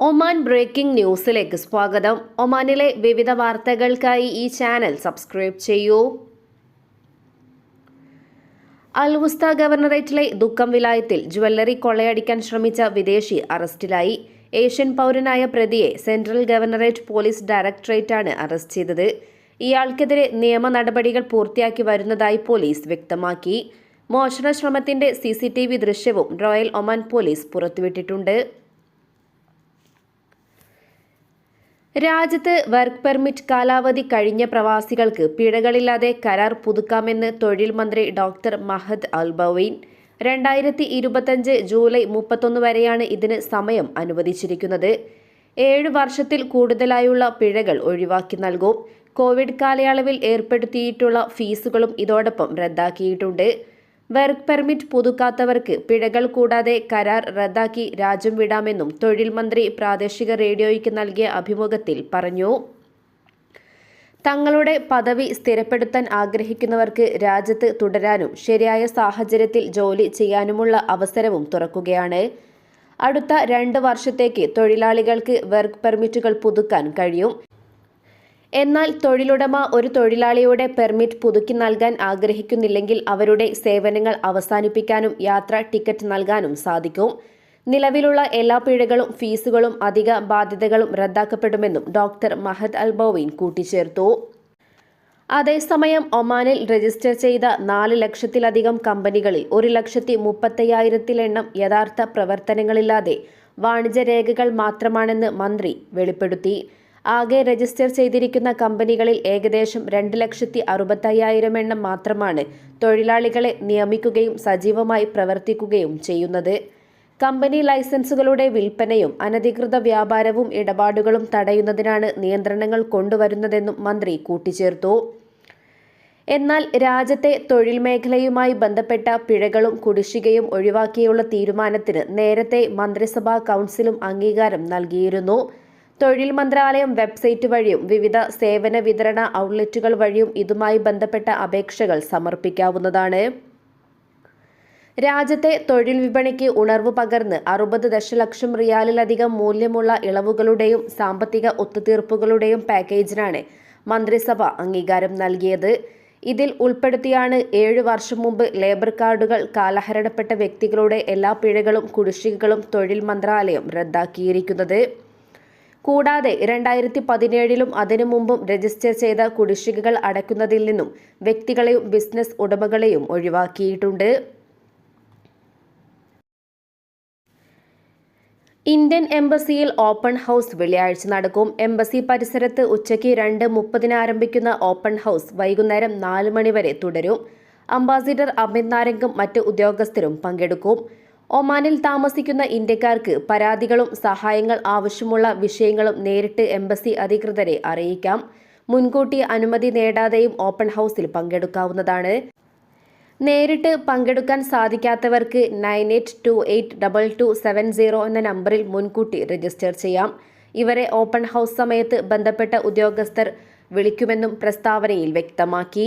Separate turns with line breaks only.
Oman breaking ന്യൂസിലേക്ക് സ്വാഗതം. ഒമാനിലെ വിവിധ വാർത്തകൾക്കായി ഈ ചാനൽ സബ്സ്ക്രൈബ് ചെയ്യൂ. അൽവുസ്ത ഗവർണറേറ്റിലെ ദുഃഖം വിലായത്തിൽ ജ്വല്ലറി കൊള്ളയടിക്കാൻ ശ്രമിച്ച വിദേശി അറസ്റ്റിലായി. ഏഷ്യൻ പൗരനായ പ്രതിയെ സെൻട്രൽ ഗവർണറേറ്റ് പോലീസ് ഡയറക്ടറേറ്റാണ് അറസ്റ്റ് ചെയ്തത്. ഇയാൾക്കെതിരെ നിയമ നടപടികൾ പൂർത്തിയാക്കി വരുന്നതായി പോലീസ് വ്യക്തമാക്കി. മോഷണ ശ്രമത്തിന്റെ സി സി ടി വി ദൃശ്യവും റോയൽ ഒമാൻ പോലീസ് പുറത്തുവിട്ടിട്ടുണ്ട്. രാജ്യത്ത് വർക്ക് പെർമിറ്റ് കാലാവധി കഴിഞ്ഞ പ്രവാസികൾക്ക് പിഴകളില്ലാതെ കരാർ പുതുക്കാമെന്ന് തൊഴിൽ മന്ത്രി ഡോക്ടർ മഹദ് അൽബവീൻ. രണ്ടായിരത്തി ഇരുപത്തഞ്ച് ജൂലൈ മുപ്പത്തൊന്ന് വരെയാണ് ഇതിന് സമയം അനുവദിച്ചിരിക്കുന്നത്. ഏഴ് വർഷത്തിൽ കൂടുതലായുള്ള പിഴകൾ ഒഴിവാക്കി നൽകും. കോവിഡ് കാലയളവിൽ ഏർപ്പെടുത്തിയിട്ടുള്ള ഫീസുകളും ഇതോടൊപ്പം റദ്ദാക്കിയിട്ടുണ്ട്. വർക്ക് പെർമിറ്റ് പുതുക്കാത്തവർക്ക് പിഴകൾ കൂടാതെ കരാർ റദ്ദാക്കി രാജ്യം വിടാമെന്നും തൊഴിൽ മന്ത്രി പ്രാദേശിക റേഡിയോയ്ക്ക് നൽകിയ അഭിമുഖത്തിൽ പറഞ്ഞു. തങ്ങളുടെ പദവി സ്ഥിരപ്പെടുത്താൻ ആഗ്രഹിക്കുന്നവർക്ക് രാജ്യത്ത് തുടരാനും ശരിയായ സാഹചര്യത്തിൽ ജോലി ചെയ്യാനുമുള്ള അവസരവും തുറക്കുകയാണ്. അടുത്ത രണ്ട് വർഷത്തേക്ക് തൊഴിലാളികൾക്ക് വർക്ക് പെർമിറ്റുകൾ പുതുക്കാൻ കഴിയും. എന്നാൽ തൊഴിലുടമ ഒരു തൊഴിലാളിയുടെ പെർമിറ്റ് പുതുക്കി നൽകാൻ ആഗ്രഹിക്കുന്നില്ലെങ്കിൽ അവരുടെ സേവനങ്ങൾ അവസാനിപ്പിക്കാനും യാത്ര ടിക്കറ്റ് നൽകാനും സാധിക്കും. നിലവിലുള്ള എല്ലാ പിഴകളും ഫീസുകളും അധിക ബാധ്യതകളും റദ്ദാക്കപ്പെടുമെന്നും ഡോക്ടർ മഹദ് അൽബോവിൻ കൂട്ടിച്ചേർത്തു. അതേസമയം ഒമാനിൽ രജിസ്റ്റർ ചെയ്ത നാല് ലക്ഷത്തിലധികം കമ്പനികളിൽ ഒരു ലക്ഷത്തി മുപ്പത്തയ്യായിരത്തിലെണ്ണം യഥാർത്ഥ പ്രവർത്തനങ്ങളില്ലാതെ വാണിജ്യ രേഖകൾ മാത്രമാണെന്ന് മന്ത്രി വെളിപ്പെടുത്തി. ആകെ രജിസ്റ്റർ ചെയ്തിരിക്കുന്ന കമ്പനികളിൽ ഏകദേശം രണ്ട് ലക്ഷത്തി അറുപത്തയ്യായിരം എണ്ണം മാത്രമാണ് തൊഴിലാളികളെ നിയമിക്കുകയും സജീവമായി പ്രവർത്തിക്കുകയും ചെയ്യുന്നത്. കമ്പനി ലൈസൻസുകളുടെ വിൽപ്പനയും അനധികൃത വ്യാപാരവും ഇടപാടുകളും തടയുന്നതിനാണ് നിയന്ത്രണങ്ങൾ കൊണ്ടുവരുന്നതെന്നും മന്ത്രി കൂട്ടിച്ചേർത്തു. എന്നാൽ രാജ്യത്തെ തൊഴിൽ മേഖലയുമായി ബന്ധപ്പെട്ട പിഴകളും കുടിശ്ശികയും ഒഴിവാക്കിയുള്ള തീരുമാനത്തിന് നേരത്തെ മന്ത്രിസഭാ കൗൺസിലും അംഗീകാരം നൽകിയിരുന്നു. തൊഴിൽ മന്ത്രാലയം വെബ്സൈറ്റ് വഴിയും വിവിധ സേവന വിതരണ ഔട്ട്ലെറ്റുകൾ വഴിയും ഇതുമായി ബന്ധപ്പെട്ട അപേക്ഷകൾ സമർപ്പിക്കാവുന്നതാണ്. രാജ്യത്തെ തൊഴിൽ വിപണിക്ക് ഉണർവ് പകർന്ന് അറുപത് ദശലക്ഷം റിയാലിലധികം മൂല്യമുള്ള ഇളവുകളുടെയും സാമ്പത്തിക ഒത്തുതീർപ്പുകളുടെയും പാക്കേജിനാണ് മന്ത്രിസഭ അംഗീകാരം നൽകിയത്. ഇതിൽ ഉൾപ്പെടുത്തിയാണ് ഏഴു വർഷം മുമ്പ് ലേബർ കാർഡുകൾ കാലഹരണപ്പെട്ട വ്യക്തികളുടെ എല്ലാ പിഴകളും കുടിശ്ശികകളും തൊഴിൽ മന്ത്രാലയം റദ്ദാക്കിയിരിക്കുന്നത്. കൂടാതെ രണ്ടായിരത്തി പതിനേഴിലും അതിനു മുമ്പും രജിസ്റ്റർ ചെയ്ത കുടിശ്ശികകൾ അടയ്ക്കുന്നതിൽ നിന്നും വ്യക്തികളെയും ബിസിനസ് ഉടമകളെയും ഒഴിവാക്കിയിട്ടുണ്ട്. ഇന്ത്യൻ എംബസിയിൽ ഓപ്പൺ ഹൗസ് വെള്ളിയാഴ്ച നടക്കും. എംബസി പരിസരത്ത് ഉച്ചയ്ക്ക് രണ്ട് മുപ്പതിന് ആരംഭിക്കുന്ന ഓപ്പൺ ഹൗസ് വൈകുന്നേരം നാല് മണിവരെ തുടരും. അംബാസിഡർ അമിത് നാരംഗും മറ്റ് ഉദ്യോഗസ്ഥരും പങ്കെടുക്കും. ഒമാനിൽ താമസിക്കുന്ന ഇന്ത്യക്കാർക്ക് പരാതികളും സഹായങ്ങൾ ആവശ്യമുള്ള വിഷയങ്ങളും നേരിട്ട് എംബസി അധികൃതരെ അറിയിക്കാം. മുൻകൂട്ടി അനുമതി നേടാതെയും ഓപ്പൺ ഹൗസിൽ പങ്കെടുക്കാവുന്നതാണ്. നേരിട്ട് പങ്കെടുക്കാൻ സാധിക്കാത്തവർക്ക് nine eight two eight double two seven zero എന്ന നമ്പറിൽ മുൻകൂട്ടി രജിസ്റ്റർ ചെയ്യാം. ഇവരെ ഓപ്പൺ ഹൗസ് സമയത്ത് ബന്ധപ്പെട്ട ഉദ്യോഗസ്ഥർ വിളിക്കുമെന്നും പ്രസ്താവനയിൽ വ്യക്തമാക്കി.